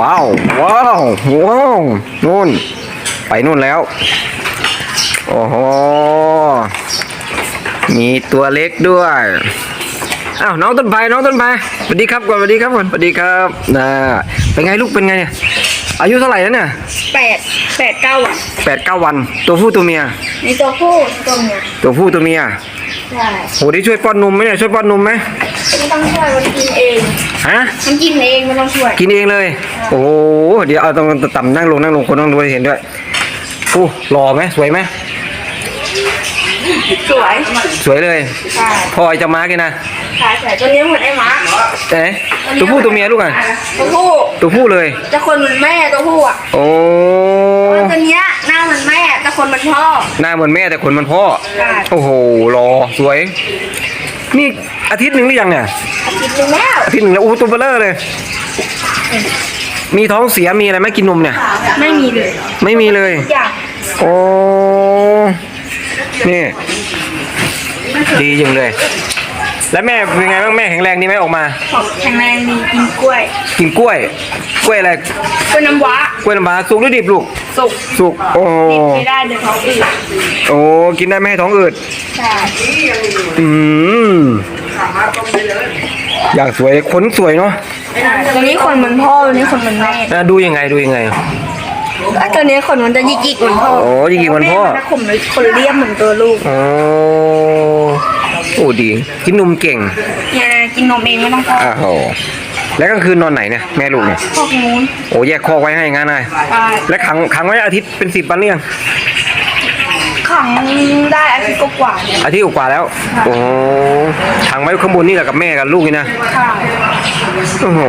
ว้าวว้าวว้าวนู่น ไปนู่นแล้ว โอ้โหมีตัวเล็กด้วยอ้าวน้องต้นไผ่น้องต้นไผ่สวัสดีครับก่อนสวัสดีครับก่อนสวัสดีครับนะเป็นไงลูกเป็นไงเนี่ยอายุเท่าไหร่แล้วเนี่ยแปดแปดเก้าอะแปดเก้าวัน ตัวผู้ตัวเมียมีตัวผู้ตัวเมียตัวผู้ตัวเมีย ใช่โหได้ช่วยป้อนนมไหมเนี่ยช่วยป้อนนมไหมไม่ต้องช่วยมันกินเองฮะ มันกินเองไม่ต้องช่วย กินเองเลย โอ้โหเดี๋ยวเอาตรงต่ำนั่งลงนั่งลงคนต้องดูให้เห็นด้วยโอ้หล่อไหมสวยไหมสวยสวยเลยใช่พอไอ้เจะมาร์กเลยนะใช่ใช่ตัวนี้เหมือนไอ้หมาเอ๊ะตัวผู้ตัวเมียลูกอะตัวผู้ตัวผู้เลยแต่คนเหมือนแม่ตัวผู้อะโอ้ ตัวเนี้ยหน้าเหมื อนแม่แต่คนเหมือนพ่อหน้าเหมือนแม่แต่ขนเหมันพ่อใช่โอ้โหหล่อสวย นี่อาทิตย์หนึ่งหรือยังเนี่ย อาทิตย์หนึงแล้วอาทิตย์หนึ่งแล้วอู้ตัวเบลเลอร์เลย มีท้องเสียมีอะไรไหมกินนมเนี่ย ไม่มีเลยไม่มีเลย อยากโอ้ นี่ ดีจังเลย แล้วแม่เป็นไงบ้างแม่แข็งแรงดีไหมออกมาของแข็งแรงดีกินกล้วยกินกล้วย กล้วยอะไรกล้วยน้ำว้ากล้วยน้ำว้าสุกหรือดิบลูกสุกสุกโอ้ดิบไม่ได้เดี๋ยวท้องอืดโอ้กินได้ไม่ให้ท้องอืดใช่อืมอย่างสวยขนสวยเนาะตัวนี้คนเหมือนพ่อตัวนี้คนเหมือนแม่อะดูยังไงดูยังไงแล้วตัวนี้ขนมันจะยิกยิกๆเหมือนพ่อโอ้ยิกยิกเหมือนพ่อแมันจะขนคนเรียบเหมือนตัวลูกโอ้โอ้ดี กินนมเก่งเนี่ยกินนมเองไม่ต้องพ่ออ้าวโหแล้วกลางคืนนอนไหนเนี่ยแม่ลูกเนี่ยพวกนู้นโอ้แยกคอกไว้ให้งั้นเลยใช่และขังขังไว้อาทิตย์เป็นสิบวันหรือยัง ขังได้อาทิตย์กว่าๆเนี่ย อาทิตย์กว่าแล้วโอ้ขังไว้ข้างบนนี่แหละกับแม่กับลูกนี่นะใช่โอ้โห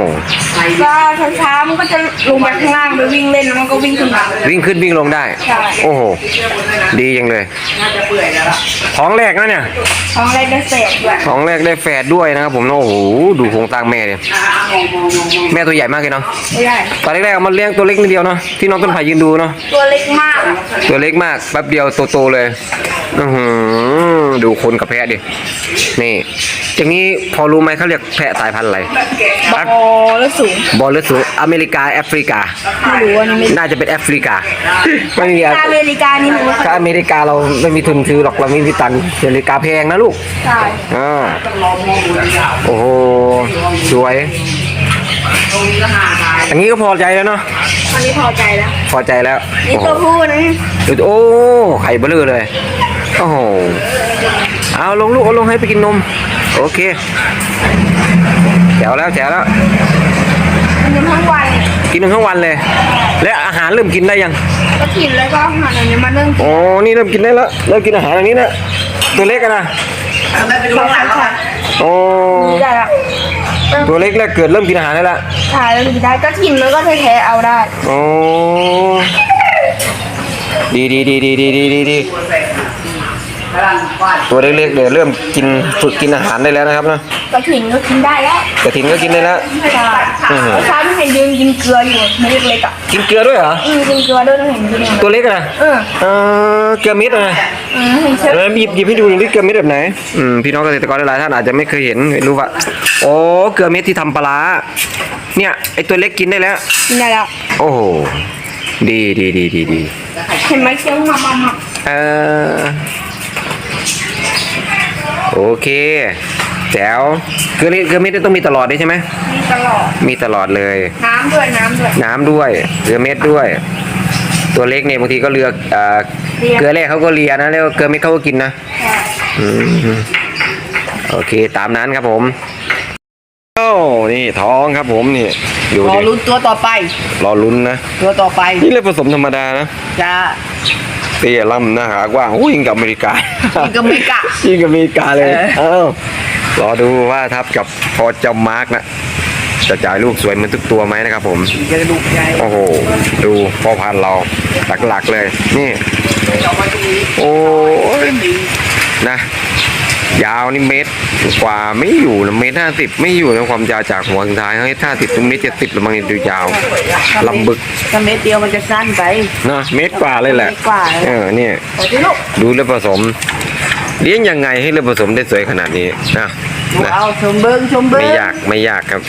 ก็เช้าๆมันก็จะลงไปข้างล่างไปวิ่งเล่นแล้วมันก็วิ่งขึ้นมา วิ่งขึ้นวิ่งลงได้ ใช่ โอ้โห ดีจังเลย ท้องแรกนะเนี่ย ท้องแรกได้เศษด้วยท้องแรกได้แฝดด้วยนะครับผมโอ้โห ดูโครงสร้างแม่เนี่ยแม่ตัวใหญ่มากเลยเนาะ ไม่ได้ตอนแรกๆเอามันเลี้ยงตัวเล็กนิดเดียวเนาะ ที่น้องต้นไผ่ยืนดูเนาะ ตัวเล็กมากอะตัวเล็กมาก แป๊บเดียวโตๆเลยอือหือดูคนกับแพะดิ นี่ อย่างนี้พอรู้ไหมเขาเรียกแพะสายพันธุ์อะไร บอแล้วสูง บอลหรือสูอเมริกาแอฟริกา ไม่รู้ว่านี่ไม่น่าจะเป็นแอฟริกา ไม่มีอะอเมริกานี่มันไม่ถ้าอเมริกาเราไม่มีทุนซื้อหรอกเราไม่มีตังค์อเมริกาแพงนะลูก ใช่ อ่า โอ้โห สวย อย่างนี้ก็พอใจแล้วเนาะตอนนี้พอใจแล้ว พอใจแล้วนี่โอ้โหตัวผู้นะโอ้ไข่เบลอเลยโอ้โหเอาลงลูกเอาลงให้ไปกินนม โอเคแจ๋วแล้วแจ๋วแล้วมันยังทั้งวันกินนมทั้งวันเลย และอาหารเริ่มกินได้ยังก็กินแล้วก็อาหารอันนี้มันเริ่มกินอ๋อนี่เริ่มกินได้แล้วเริ่มกินอาหารอันนี้นะตัวเล็กอะนะข้าวผัดค่ะโอ้นี่ได้ละ ตัวเล็กแรกเกิดเริ่มกินอาหารได้ละถ่ายริ่มกินได้ก็กินล้วก็แท้ๆเอาได้ โอ้ดีดีดีดีดีดีดี ตัวเล็กๆเดี๋ยวเริ่มกินฝึกกินอาหารได้แล้วนะครับนะกระถิ่นก็กินได้แล้วกระถินก็กินได้แล้วใช่อือหือเช้าที่เห็นยืนกินเกลืออยู่ไม่เล็กๆอะกินเกลือด้วยเหรออืมกินเกลือด้วยต้องเห็นกินอย่างตัวเล็กอะนะเออเออเกลือเม็ดอะนะอืมเห็นเชฟแล้วหยิบหยิบให้ดูหน่อยดิเกลือเม็ดแบบไหนอืมพี่น้องเกษตรกรหลายๆท่านอาจจะไม่เคยเห็นไม่รู้ว่าโอ้เกลือเม็ดที่ทำปลาร้าเนี่ยไอตัวเล็กกินได้แล้วกินได้แล้วโอ้โหดีดีดีดีดีเห็นไหมเคี้ยวมามามาเออ โอเค แจ๋วเกลือเม็ดเกลือเม็ดต้องมีตลอดด้วยใช่ไหมมีตลอด มีตลอดเลย น้ำด้วยน้ำด้วย น้ำด้วยเกลือเม็ดด้วย ตัวเล็กเนี่ยบางทีก็เลือกเอ่อเลีย เกลือแรกเขาก็เลียนะแล้วเกลือเม็ดเขาก็กินนะใช่อืมโอเคตามนั้นครับผมโอ้นี่ท้องครับผมนี่ดูรอดิลุ้นตัวต่อไป รอลุ้นนะ ตัวต่อไปนี่เลยผสมธรรมดานะจะ เตี้ยล่ำหน้าหากว้างโอ้ยยิงกับอเมริกา ยิงกับอเมริกา ยิงกับอเมริกาเลยเออเอ้ารอดูว่าทับกับพอเจ้ามาร์กนะจะจ่ายลูกสวยเหมือนทุกตัวไหมนะครับผมจะดูใหญ่โอ้โห ดูพ่อพันธุ์เราหลักๆเลย นี่ โอ้ยนะ ยาวนี่เมตรกว่าไม่อยู่นะเมตรห้าสิบไม่อยู่นะความยาวจากหัวถึงท้ายเฮ้ยห้าสิบถึงเมตรเจ็ดสิบละมั้งนี่ดูยาวลำบึกถ้าเม็ดเดียวมันจะสั้นไปนะเมตรกว่าเลยแหละเมตรกว่าเลยเออเนี่ยขอที่ลูกดูเลือดผสม เลี้ยงยังไงให้เลือดผสมได้สวยขนาดนี้นะดูนะเอาชมเบิ้งชมเบิ้งไม่ยากไม่ยากครับ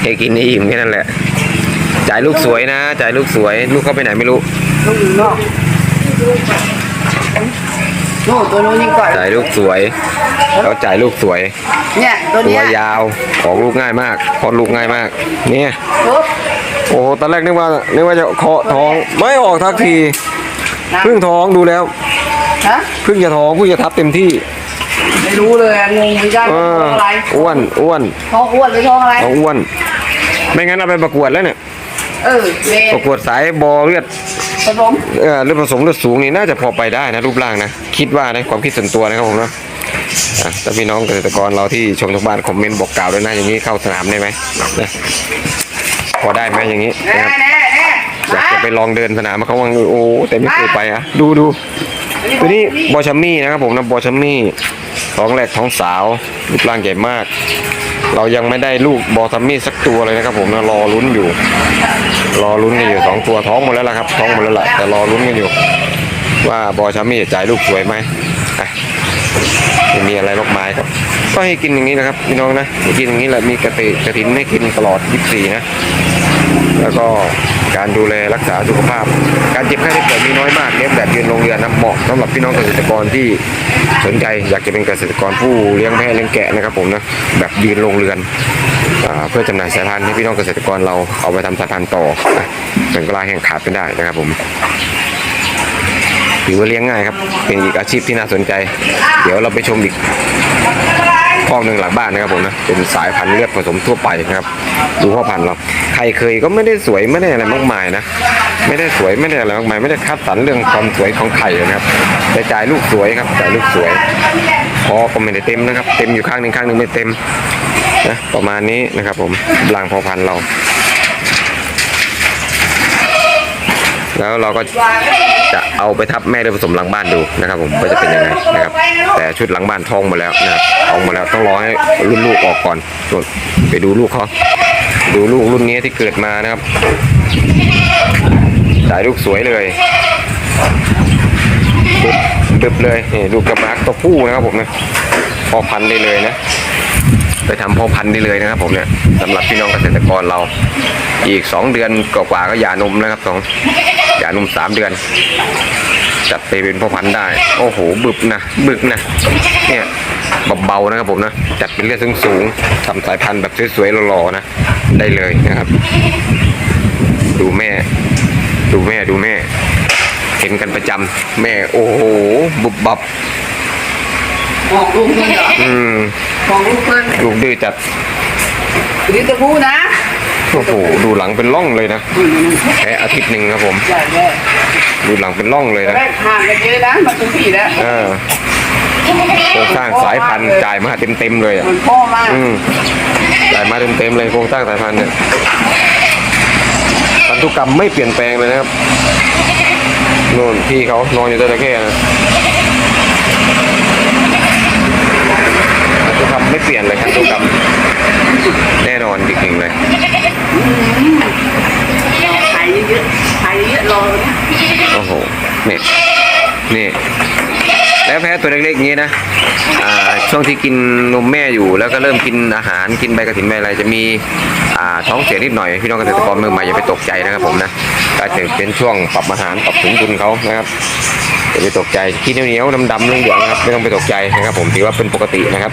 แค่กินให้อิ่มแค่นั้นแหละจ่ายลูกสวยนะจ่ายลูกสวย ลูกเขาไปไหนไม่รู้ ลูกอยู่นอก โน่ตัวนู้นยิงก่อนจ่ายลูกสวยเขาจ่ายลูกสวย เนี่ยตัวตัเนี้วยยาวของลูกง่ายมากคลอดลูกง่ายมาก เนี่ย ปุ๊บโอ้โหตอนแรกนึกว่านึกว่าจะเคาะท้องไม่ออกทักทีนะเพิ่งท้องดูแล้วฮะเพิ่งจะท้องเพิ่งจะทับเต็มที่ไม่รู้เลยอะงงเหมือนกันเอท้อองอะไรอ้วนอ้วนท้องอ้วนหรือท้องอะไร ท้องอ้วน ไม่งั้นเอาไปประกวดแล้วเนี่ย เออเมประกวดสายบอเลือดผสมเออเลือดผสมเลือดสูงนี่น่าจะพอไปได้นะรูปร่างนะคิดว่านะความคิดส่วนตัวนะครับผมนะอะถ้าพี่น้องเกษตรกรเราที่ชมทางบ้านคอมเมนต์บอกกล่าวด้วยนะอย่างนี้เข้าสนามได้ไหมนะพอได้ไหมอย่างนี้แน่นะครับแน่แน่อยากจะไปลองเดินสนามเขาว่าโอ้แต่ไม่เคยไปอะดูดู ตัวนี้บอชัมมี่นะครับผมนะบอชัมมี่ท้องแรกท้องสาวรูปร่างใหญ่มาก เรายังไม่ได้ลูกบอชัมมี่สักตัวเลยนะครับผมนะรอลุ้นอยู่ รอลุ้นกันอยู่สองตัวท้องหมดแล้วล่ะครับท้องหมดแล้วละแต่รอลุ้นกันอยู่ ว่าบอชัมมี่จะจ่ายลูกสวยไหมอะไม่มีอะไรมากมายครับ ก็ให้กินอย่างนี้นะครับพี่น้องนะให้กินอย่างนี้แหละมีกระติกระถินให้กินตลอด 24 นะ แล้วก็ การดูแลรักษาสุขภาพ การเจ็บไข้ได้ป่วยมีน้อยมากเลี้ยงแบบยืนโรงเรือนนะเหมาะสำหรับพี่น้องเกษตรกรที่สนใจอยากจะเป็นเกษตรกรผู้เลี้ยงแพะเลี้ยงแกะนะครับผมนะแบบยืนโรงเรือนอเพื่อจำหน่ายสายพันธุ์ให้พี่น้องเกษตรกรเราเอาไปทำสายพันธุ์ต่อนะเป็นกล้าแห่งขาดเป็นได้นะครับผมถือว่าเลี้ยงง่ายครับ เป็นอีกอาชีพที่น่าสนใจ เดี๋ยวเราไปชมอีก ข้อหนึ่งหลังบ้านนะครับผมนะเป็นสายพันธุ์เลือดผสมทั่วไปนะครับ ดูพ่อพันธุ์เราใครเคยก็ไม่ได้สวยไม่ได้อะไรมากมายนะไม่ได้สวยไม่ได้อะไรมากมายไม่ได้คัดสรรเรื่องความสวยของไข่นะครับแต่จ่ายลูกสวยครับจ่ายลูกสวยพอก็ไม่ได้เต็มนะครับ เต็มอยู่ข้างหนึ่งข้างหนึ่งไม่เต็มนะประมาณนี้นะครับ ผมบลางพ่อพันธุ์เรา แล้วเราก็ จะเอาไปทับแม่ด้วยผสมหลังบ้านดูนะครับผมว่าจะเป็นยังไงนะครับ แต่ชุดหลังบ้านทองหมดแล้วนะครับทองหมดแล้วต้องรอให้รุ่นลูกออกก่อนส่วนไปดูลูกเขาดูลูกรุ่นนี้ที่เกิดมานะครับจ่ายลูกสวยเลยดึบดึบเลยนี่ลูกกระมาร์กตัวผู้นะครับผมนะพอพันธุ์ได้เลยนะไปทำพ่อพันธุ์ได้เลยนะครับผมเนี่ยสำหรับพี่น้องเกษตรกรเรา อีกสองเดือนกว่าๆก็หย่านมนะครับสอง ย่านมสามเดือน จัดไปเป็นพ่อพันธุ์ได้ โอ้โห บึบนะบึกนะเนี่ยเบาๆนะครับผมนะ จัดเป็นเลือดสูงๆทำสายพันธุ์แบบสวยๆหล่อๆนะ ได้เลยนะครับ ดูแม่ ดูแม่ดูแม่ เห็นกันประจำแม่โอ้โหบุบบับออกลูกเพื่อนเหรออืมออกลูกเพื่อนลูกดื้อจัดนี่ตัวผู้นะ โอ้โหดูหลังเป็นร่องเลยนะแค่อาทิตย์หนึ่งครับผม ใหญ่แย่ดูหลังเป็นร่องเลยนะแรกห่างกันเยอะนะมันเป็นผีแล้วเออโครงสร้างสายพันธุ์จ่ายมาเต็มๆเลยอะเหมือนพ่อมากอืมจ่ายมาเต็มๆเลยโครงสร้างสายพันธุ์เนี่ยพันธุกรรมไม่เปลี่ยนแปลงเลยนะครับนู่นพี่เขานอนอยู่ใต้ตะแคร่นะพันธุกรรมไม่เปลี่ยนเลยพันธุกรรมแน่นอนจริงๆเลย ขายเยอะๆขายเยอะรอนะโอ้โหนี่นี่ แล้วแพ้ตัวเล็กๆอย่างนี้นะอ่าช่วงที่กินนมแม่อยู่ แล้วก็เริ่มกินอาหารกินใบกระถินใบอะไรจะมีอ่าท้องเสียนิดหน่อยพี่น้องเกษตรกรเมือใหม่อย่าไปตกใจนะครับผมนะก็จะเป็นช่วงปรับอาหารปรับสมดุลเขานะครับอย่าไปตกใจกินเหนียวๆดำๆเรื่องเดียวๆนะครับไม่ต้องไปตกใจนะครับ ผมถือว่าเป็นปกตินะครับ